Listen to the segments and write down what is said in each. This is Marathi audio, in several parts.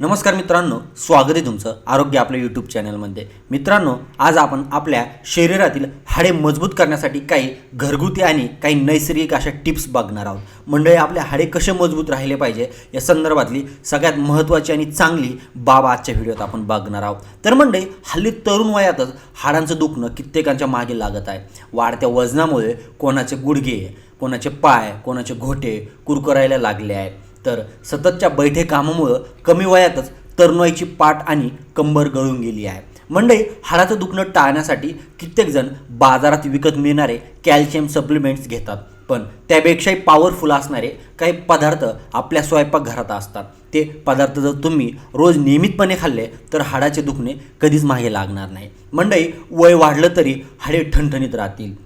नमस्कार मित्रांनो स्वागत आहे तुमचं आरोग्य आपल्या यूट्यूब चॅनलमध्ये मित्रांनो आज आपण आपल्या शरीरातील हाडे मजबूत करण्यासाठी काही घरगुती आणि काही नैसर्गिक अशा टिप्स बघणार आहोत. मंडळी आपले हाडे कसे मजबूत राहिले पाहिजे या संदर्भातली सगळ्यात महत्त्वाची आणि चांगली बाब आजच्या व्हिडिओत आपण बघणार आहोत. तर मंडळी हल्ली तरुण वयातच हाडांचं दुखणं कित्येकांच्या मागे लागत आहे. वाढत्या वजनामुळे कोणाचे गुडघे कोणाचे पाय कोणाचे घोटे कुरकुरायला लागले आहेत तर सततच्या बैठे कामामुळं कमी वयातच तरुणाईची पाठ आणि कंबर गळून गेली आहे. मंडई हाडाचं दुखणं टाळण्यासाठी कित्येकजण बाजारात विकत मिळणारे कॅल्शियम सप्लिमेंट्स घेतात. पण त्यापेक्षाही पॉवरफुल असणारे काही पदार्थ आपल्या स्वयंपाकघरात असतात. ते पदार्थ जर तुम्ही रोज नियमितपणे खाल्ले तर हाडाचे दुखणे कधीच मागे लागणार नाही. मंडई वय वाढलं तरी हाडे ठणठणीत राहतील.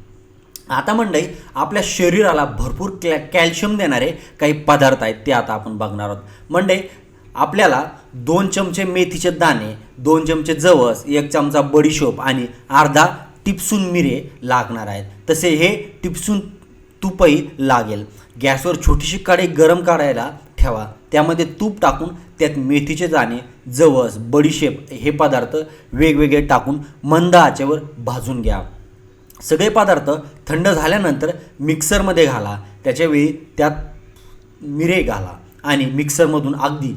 आता मंडई आपल्या शरीराला भरपूर कॅ कॅल्शियम देणारे काही पदार्थ आहेत ते आता आपण बघणार आहोत. मंडई आपल्याला दोन चमचे मेथीचे दाणे दोन चमचे जवस एक चमचा बडीशोप आणि अर्धा टिपसून मिरे लागणार आहेत. तसे हे टिपसून तूपही लागेल. गॅसवर छोटीशी कढई गरम करायला ठेवा. त्यामध्ये तूप टाकून त्यात मेथीचे दाणे जवस बडीशेप हे पदार्थ वेगवेगळे टाकून मंद आचेवर भाजून घ्या. सगळे पदार्थ थंड झाल्यानंतर मिक्सरमध्ये घाला. त्याच्यावेळी त्यात मिरे घाला आणि मिक्सरमधून अगदी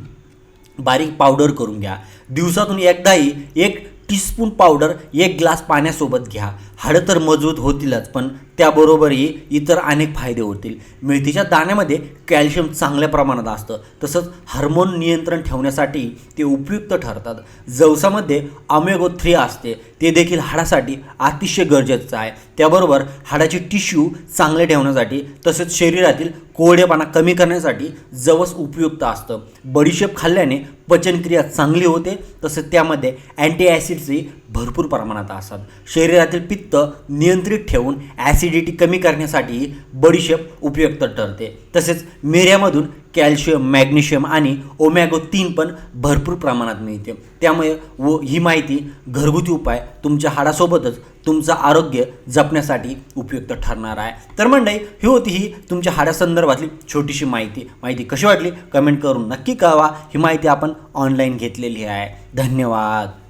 बारीक पावडर करून घ्या. दिवसातून एकदाही एक टीस्पून पावडर एक ग्लास पाण्यासोबत घ्या. हाडं तर मजबूत होतीलच पण त्याबरोबरही इतर अनेक फायदे होतील. मेथीच्या दाण्यामध्ये कॅल्शियम चांगल्या प्रमाणात असतं. तसंच हार्मोन नियंत्रण ठेवण्यासाठी ते उपयुक्त ठरतात. जवसामध्ये अमेगो थ्री असते. ते देखील हाडासाठी अतिशय गरजेचं आहे. त्याबरोबर हाडाचे टिश्यू चांगले ठेवण्यासाठी तसेच शरीरातील कोरडेपणा कमी करण्यासाठी जवस उपयुक्त असतं. बडीशेप खाल्ल्याने पचनक्रिया चांगली होते. तसेच त्यामध्ये अँटी ॲसिडची भरपूर प्रमाणात असतात. शरीरातील पित्त नियंत्रित ठेवून ॲसिडिटी कमी करण्यासाठी बडीशेप उपयुक्त ठरते. तसेच मिऱ्यामधून कॅल्शियम मॅग्नेशियम आणि ओमॅगो तीन पण भरपूर प्रमाणात मिळते. त्यामुळे व ही माहिती घरगुती उपाय तुमच्या हाडासोबतच तुमचं आरोग्य जपण्यासाठी उपयुक्त ठरणार आहे. तर मंडळी ही होती ही तुमच्या हाडासंदर्भातली छोटीशी माहिती. माहिती कशी वाटली? कमेंट करून नक्की कळवा. ही माहिती आपण ऑनलाईन घेतलेली आहे. धन्यवाद.